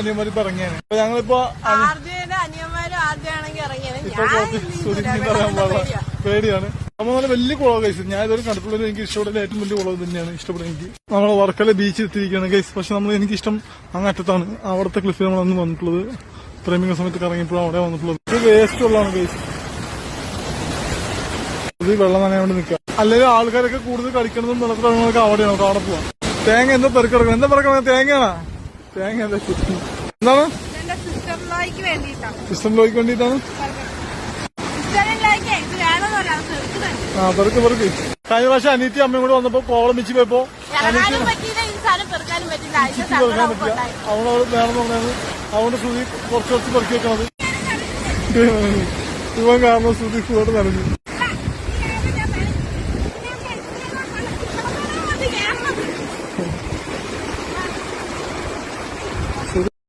അനിയന്മാര് ഇപ്പൊ ഇറങ്ങിയാണ് അപ്പൊ ഞങ്ങളിപ്പോ. പേടിയാണ്. നമ്മൾ നല്ല വലിയ കുളവ് കഴിച്ചു ഞാൻ ഇതൊരു കണ്ടിട്ടുള്ളത് എനിക്ക് ഇഷ്ടപ്പെടുന്ന ഏറ്റവും വലിയ കുളവ് തന്നെയാണ് ഇഷ്ടപ്പെടുന്നത് എനിക്ക്. നമ്മൾ വർക്കല ബീച്ചിൽ എത്തിയിരിക്കുകയാണ് ഗൈസ് പക്ഷെ നമ്മൾ എനിക്ക് ഇഷ്ടം അങ്ങറ്റത്താണ് അവിടുത്തെ ക്ലിഫിൽ നമ്മൾ അന്ന് വന്നിട്ടുള്ളത്. പ്രേമിക സമയത്ത് കറങ്ങിയപ്പോഴും അവിടെ വന്നിട്ടുള്ളത്. ഇത് വേസ്റ്റ് ഉള്ളതാണ് ഗൈസ് ഇത് വെള്ളം നനയാൻ വേണ്ടി നിൽക്കുക. അല്ലെങ്കിൽ ആൾക്കാരൊക്കെ കൂടുതൽ കളിക്കുന്നതും വെള്ളത്തിലിറങ്ങുന്നതൊക്കെ അവിടെയാണ്. അവിടെ പോവാം. തേങ്ങ എന്താ പെറുക്കിടക്കണം എന്താ പെറുക്കണം? തേങ്ങയാണോ? തേങ്ങ എന്താണ്? സിസ്റ്റം ലോയ്ക്ക് വേണ്ടിയിട്ടാണ്. ആ പെറുക്ക് പെറുക്ക്. കഴിഞ്ഞ പ്രാവശ്യം അനീറ്റി അമ്മയും കൂടെ വന്നപ്പോ കോളം വെച്ച് പോയപ്പോ പെറുക്കാൻ പറ്റില്ല. പറഞ്ഞാണ് അതുകൊണ്ട് ശ്രുതി കുറച്ച് കുറച്ച് പെറുക്കി വെക്കണത്. ഇവൻ കാരണം ശ്രുതി കൂടെ നനഞ്ഞു.